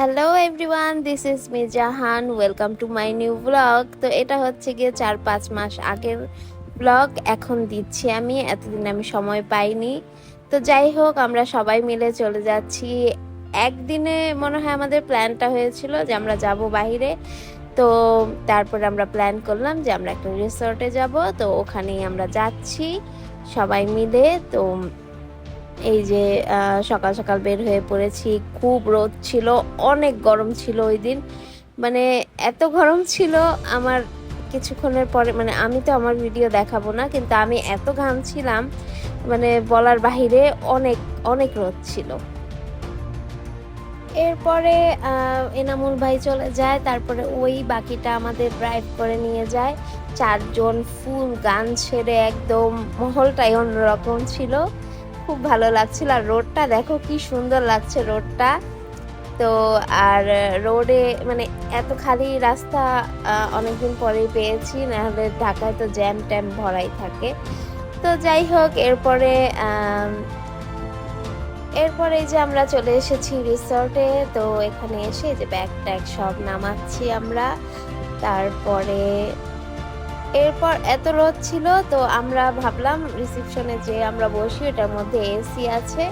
Hello everyone this is me Jahan welcome to my new blog তো এটা হচ্ছে গিয়ে চার পাঁচ মাস আগের ব্লগ এখন দিচ্ছি আমি। এতদিন আমি সময় পাইনি। তো যাই হোক, আমরা সবাই মিলে চলে যাচ্ছি। একদিনে মনে হয় আমাদের প্ল্যানটা হয়েছিল যে আমরা যাব বাইরে তো তারপরে আমরা প্ল্যান করলাম যে আমরা একটা রিসর্টে যাব। তো ওখানেই আমরা যাচ্ছি সবাই মিলে। তো এই যে সকাল সকাল বের হয়ে পড়েছি। খুব রোদ ছিল, অনেক গরম ছিল ওই দিন। মানে এত গরম ছিল আমার কিছুক্ষণের পরে মানে আমি তো আমার ভিডিও দেখাবো না, কিন্তু আমি এত ঘামছিলাম মানে বলার বাহিরে অনেক অনেক রোদ ছিল। এরপরে এনামুল ভাই চলে যায়, তারপরে ওই বাকিটা আমাদের ড্রাইভ করে নিয়ে যায়। চারজন ফুল গান ছেড়ে একদম মহলটাই অন্যরকম ছিল। খুব ভালো লাগছিল। আর রোডটা দেখো কি সুন্দর লাগছে রোডটা। তো আর রোডে মানে এত খালি রাস্তা অনেকদিন পরেই পেয়েছি, নাহলে ঢাকায় তো জ্যাম ট্যাম ভরাই থাকে। তো যাই হোক, এরপরে এরপরে যে আমরা চলে এসেছি রিসর্টে তো এখানে এসে যে ব্যাগ ট্যাগ সব নামাচ্ছি আমরা। তারপরে এরপর এত রোদ ছিল, তো আমরা ভাবলাম রিসেপশনে যে আমরা বসি, ওটার মধ্যে এসি আছে।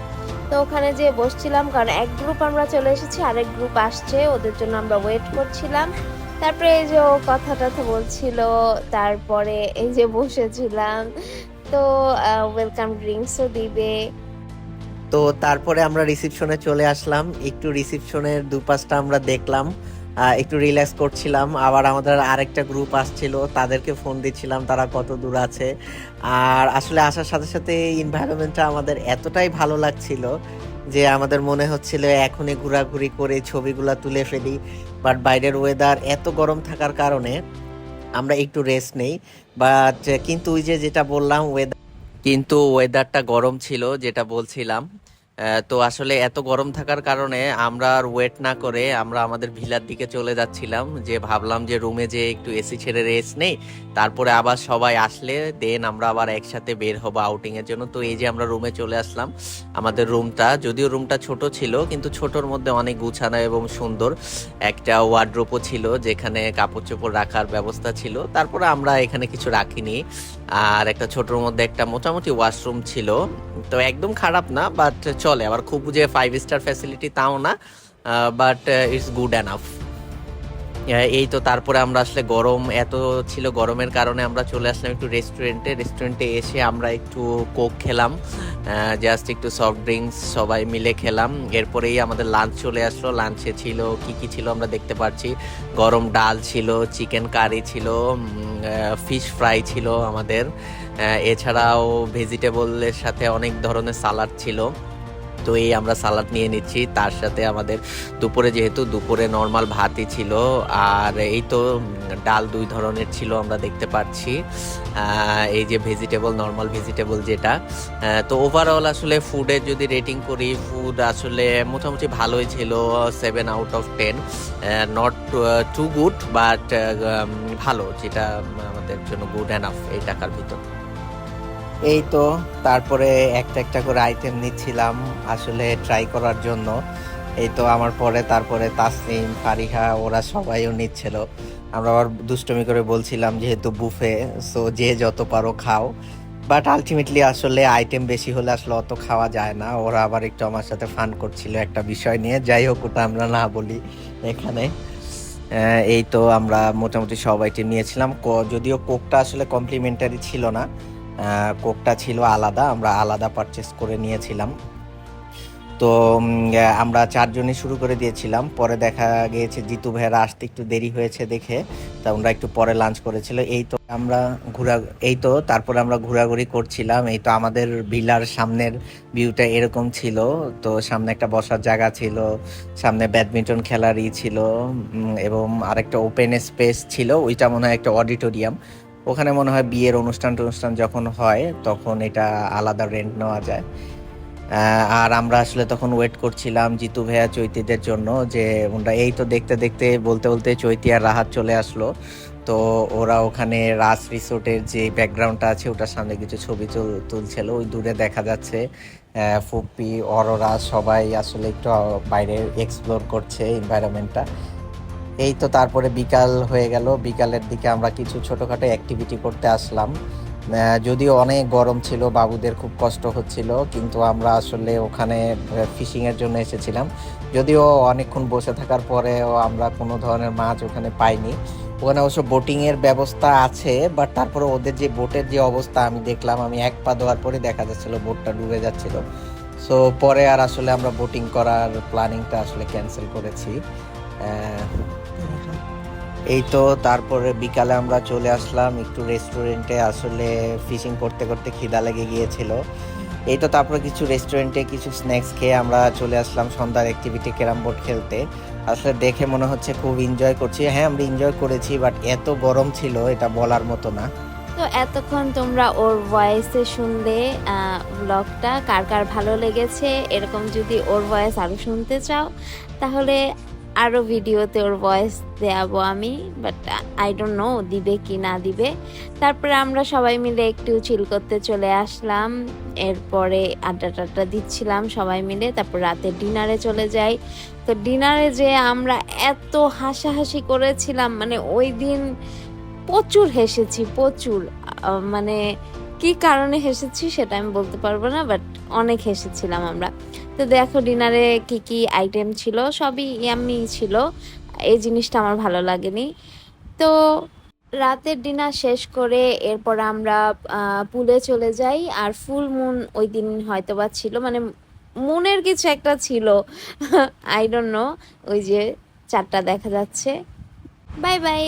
তো ওখানে যে বসছিলাম, কারণ এক গ্রুপ আমরা চলে এসেছি, আরেক গ্রুপ আসছে, ওদের জন্য আমরা ওয়েট করছিলাম। তারপরে এই যে ও কথা টথা বলছিল, তারপরে এই যে বসেছিলাম, তো ওয়েলকাম ড্রিঙ্কসও দিবে। তো তারপরে আমরা রিসিপশনে চলে আসলাম, একটু রিসিপশনের দুপাশটা আমরা দেখলাম। একটু রিল্যাক্স করছিলাম। আবার আমাদের আরেকটা গ্রুপ আসছিল, তাদেরকে ফোন দিচ্ছিলাম, তারা কত দূর আছে। আর আসলে আসার সাথে সাথে এই এনভায়রনমেন্টটা আমাদের এতটাই ভালো লাগছিল যে আমাদের মনে হচ্ছিল এখনই ঘোরাঘুরি করে ছবিগুলা তুলে ফেলি। বাট বাইরের ওয়েদার এত গরম থাকার কারণে আমরা একটু রেস্ট নেই। বাট কিন্তু ওই যে যেটা বললাম ওয়েদার কিন্তু ওয়েদারটা গরম ছিল, যেটা বলছিলাম তো আসলে এত গরম থাকার কারণে আমরা আর ওয়েট না করে আমরা আমাদের ভিলার দিকে চলে যাচ্ছিলাম, যে ভাবলাম যে রুমে যে একটু এসি ছেড়ে রেস নেই, তারপরে আবার সবাই আসলে দেন আমরা আবার একসাথে বের হব আউটিংয়ের জন্য। তো এই যে আমরা রুমে চলে আসলাম আমাদের রুমটা, যদিও রুমটা ছোট ছিল, কিন্তু ছোটর মধ্যে অনেক গুছানো এবং সুন্দর একটা ওয়ার্ড্রোপও ছিল, যেখানে কাপড় চোপড় রাখার ব্যবস্থা ছিল। তারপরে আমরা এখানে কিছু রাখিনি। আর একটা ছোটর মধ্যে একটা মোটামুটি ওয়াশরুম ছিল। তো একদম খারাপ না বাট চলে। আবার খুব যে ফাইভ স্টার ফ্যাসিলিটি তাও না বাট ইটস গুড অ্যানাফ এই তো তারপরে আমরা আসলে গরম, এত ছিল গরমের কারণে আমরা চলে আসলাম একটু রেস্টুরেন্টে রেস্টুরেন্টে এসে আমরা একটু কোক খেলাম জাস্ট একটু সফট ড্রিঙ্কস সবাই মিলে খেলাম। এরপরেই আমাদের লাঞ্চ চলে আসলো। লাঞ্চে ছিল, কি কি ছিল আমরা দেখতে পাচ্ছি গরম ডাল ছিল চিকেন কারি ছিল ফিশ ফ্রাই ছিল আমাদের। এছাড়াও ভেজিটেবলের সাথে অনেক ধরনের সালাড ছিল। তো এই আমরা সালাড নিয়ে নিচ্ছি। তার সাথে আমাদের দুপুরে যেহেতু দুপুরে নর্মাল ভাতই ছিল, আর এই তো ডাল দুই ধরনের ছিল আমরা দেখতে পাচ্ছি। এই যে ভেজিটেবল নর্মাল ভেজিটেবল যেটা। তো ওভারঅল আসলে ফুডের যদি রেটিং করি ফুড আসলে মোটামুটি ভালোই ছিল seven out of ten not too good but ভালো, যেটা আমাদের জন্য গুড অ্যানাফ এই টাকার ভিতর। এই তো, তারপরে একটা একটা করে আইটেম নিচ্ছিলাম আসলে ট্রাই করার জন্য। এই তো আমার পরে, তারপরে তাসনিম, ফারিহা, ওরা সবাইও নিচ্ছিল। আমরা আবার দুষ্টমি করে বলছিলাম যেহেতু বুফে সো যে যত পারো খাও। বাট আলটিমেটলি আসলে আইটেম বেশি হলে আসলে অত খাওয়া যায় না। ওরা আবার একটু আমার সাথে ফান করছিল একটা বিষয় নিয়ে। যাই হোক, ওটা আমরা না বলি এখানে। এই তো আমরা মোটামুটি সব আইটেম নিয়েছিলাম যদিও কোকটা আসলে কমপ্লিমেন্টারি ছিল না কোকটা ছিল আলাদা, আমরা আলাদা পারচেস করে নিয়েছিলাম। তো আমরা চারজনই শুরু করে দিয়েছিলাম। পরে দেখা গিয়েছে জিতু ভাইয়েরা আসতে একটু দেরি হয়েছে দেখে, তা আমরা একটু পরে লাঞ্চ করেছিল। এই তো আমরা ঘোরা, এই তো তারপরে আমরা ঘোরাঘুরি করছিলাম। এই তো আমাদের ভিলার সামনের ভিউটা এরকম ছিল। তো সামনে একটা বসার জায়গা ছিল, সামনে ব্যাডমিন্টন খেলারই ছিল এবং আরেকটা ওপেন স্পেস ছিল। ওইটা মনে হয় একটা অডিটোরিয়াম ওখানে মনে হয় বিয়ের অনুষ্ঠান টনুষ্ঠান যখন হয়, তখন এটা আলাদা রেন্ট নেওয়া যায়। আর আমরা আসলে তখন ওয়েট করছিলাম জিতু ভাইয়া চৈতিদের জন্য যে ওরা এই তো দেখতে দেখতে, বলতে বলতে চৈতি আর রাহাত চলে আসলো। তো ওরা ওখানে রাস রিসোর্টের যে ব্যাকগ্রাউন্ডটা আছে, ওটার সামনে কিছু ছবি তুল- তুলছিল। ওই দূরে দেখা যাচ্ছে ফুপি, অরোরা সবাই আসলে একটু বাইরে এক্সপ্লোর করছে এনভায়রনমেন্টটা এই তো তারপরে বিকাল হয়ে গেল। বিকালের দিকে আমরা কিছু ছোটখাটো অ্যাক্টিভিটি করতে আসলাম। যদিও অনেক গরম ছিল, বাবুদের খুব কষ্ট হচ্ছিল, কিন্তু আমরা আসলে ওখানে ফিশিংয়ের জন্য এসেছিলাম। যদিও অনেকক্ষণ বসে থাকার পরেও আমরা কোনো ধরনের মাছ ওখানে পাইনি। ওখানে অবশ্য বোটিংয়ের ব্যবস্থা আছে বাট তারপরে ওদের যে বোটের যে অবস্থা, আমি দেখলাম, আমি এক পা দেওয়ার পরে দেখা যাচ্ছিল বোটটা ডুবে যাচ্ছিল। সো পরে আর আসলে আমরা বোটিং করার প্ল্যানিংটা আসলে ক্যান্সেল করেছি। এই তো তারপরে বিকালে আমরা চলে আসলাম একটু রেস্টুরেন্টে আসলে ফিশিং করতে করতে খিদা লেগে গিয়েছিল। এই তো তারপরে কিছু রেস্টুরেন্টে কিছু স্ন্যাক্স খেয়ে আমরা চলে আসলাম সন্ধ্যার অ্যাক্টিভিটি ক্যারাম বোর্ড খেলতে। আসলে দেখে মনে হচ্ছে খুব এনজয় করছি। হ্যাঁ আমরা এনজয় করেছি বাট এত গরম ছিল, এটা বলার মতো না। তো এতক্ষণ তোমরা ওর ভয়েসে শুনলে ব্লগটা কার কার ভালো লেগেছে, এরকম যদি ওর ভয়েস আরও শুনতে চাও, তাহলে আরও ভিডিওতে ওর ভয়েস দেওয়াবো আমি বাট আই ডোন্ট নো দিবে কি না দিবে। তারপরে আমরা সবাই মিলে একটু চিল করতে চলে আসলাম। এরপরে আড্ডা টাড্ডা দিচ্ছিলাম সবাই মিলে, তারপর রাতে ডিনারে চলে যাই। তো ডিনারে যে আমরা এত হাসাহাসি করেছিলাম মানে ওই দিন প্রচুর হেসেছি, প্রচুর। মানে কি কারণে হেসেছি সেটা আমি বলতে পারব না বাট অনেক হেসেছিলাম আমরা। তো দেখো ডিনারে কি কি আইটেম ছিল? সবই ইয়াম্মি ছিল। এই জিনিসটা আমার ভালো লাগেনি। তো রাতের ডিনার শেষ করে এরপর আমরা পুলে চলে যাই। আর ফুল মুন ওই দিন হয়তোবা ছিল। মানে মুনের কিছু একটা ছিল। আই ডোন্ট নো ওই যে চারটা দেখা যাচ্ছে। Bye bye